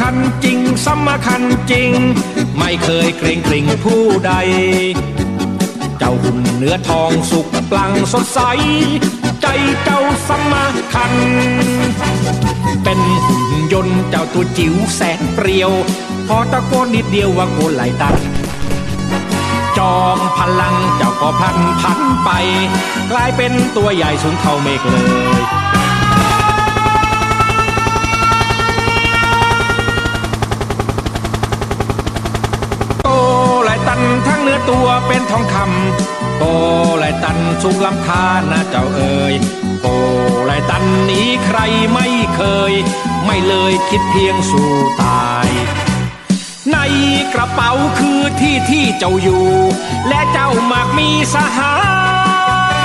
คัญจริงสำคัญจริง ไม่เคยเกรงเกรงผู้ใด เจ้าหุ่นเนื้อทองสุกปลังสดใส ใจเจ้าสมาคัน เป็นหุ่นยนต์เจ้าตัวจิ๋วแสนเปรียว พอตะโกนนิดเดียวว่าโกนไหลตันจอมพลังเจ้าก็พันพันไป กลายเป็นตัวใหญ่สูงเท่าเมฆเลย นื้อตัวเป็นทองคำโตหลตันสูงลำคานะเจ้าเอ๋ยโตหลตันนี้ใครไม่เคย ไม่เลยคิดเพียงสู้ตาย ในกระเป๋าคือที่ที่เจ้าอยู่ และเจ้ามากมีสหา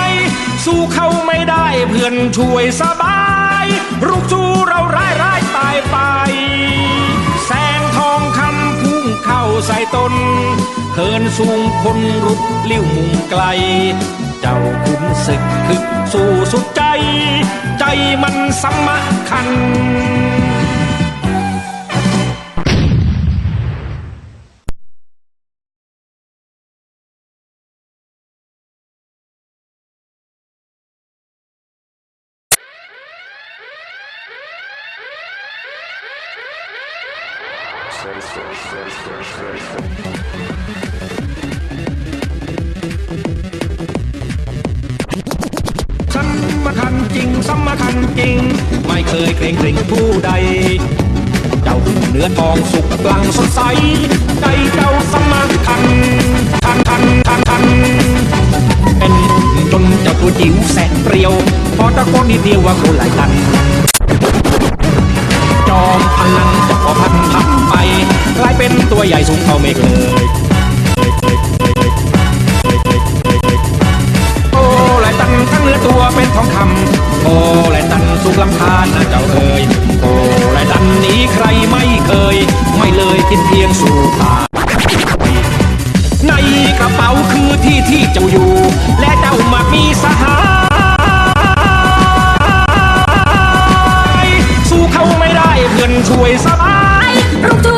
ย สู้เขาไม่ได้เพื่อนช่วยสบายรุกสู้เราร้ายร้ายตายไป แสงทองคำพุ่งเข้าใส่ตน เฮินสูงคนรุดเลี้ยวมุงไกล เจ้าขุนศึกคึกสู้สุดใจ ใจมันสำคัญ สำคัญจริง ไม่เคยเกรงกริงผู้ใด เจ้าเนื้อทองสุกกลางสดใส ใจเจ้าสำคัญทันทันทันทันเป็นจนเจ้าตัวจิ๋วแสนเปรียว พอตะโกนนิดเดียวว่าโคนหลายตันจอมพลังจะพอพันพันไปกลายเป็นตัวใหญ่สูงเท่าเมฆเลยโอ้หลายตันทั้งเนื้อตัวเป็นทองคำ และดันสุกลำคาญนะเจ้าเอ๋ยโอ้และดันนี้ใครไม่เคย ไม่เลยกินเพียงสูตาในกระเป๋าคือที่ที่เจ้าอยู่ และเจ้ามามีสหายสู้เขาไม่ได้เพื่อนช่วยสบายรุกจู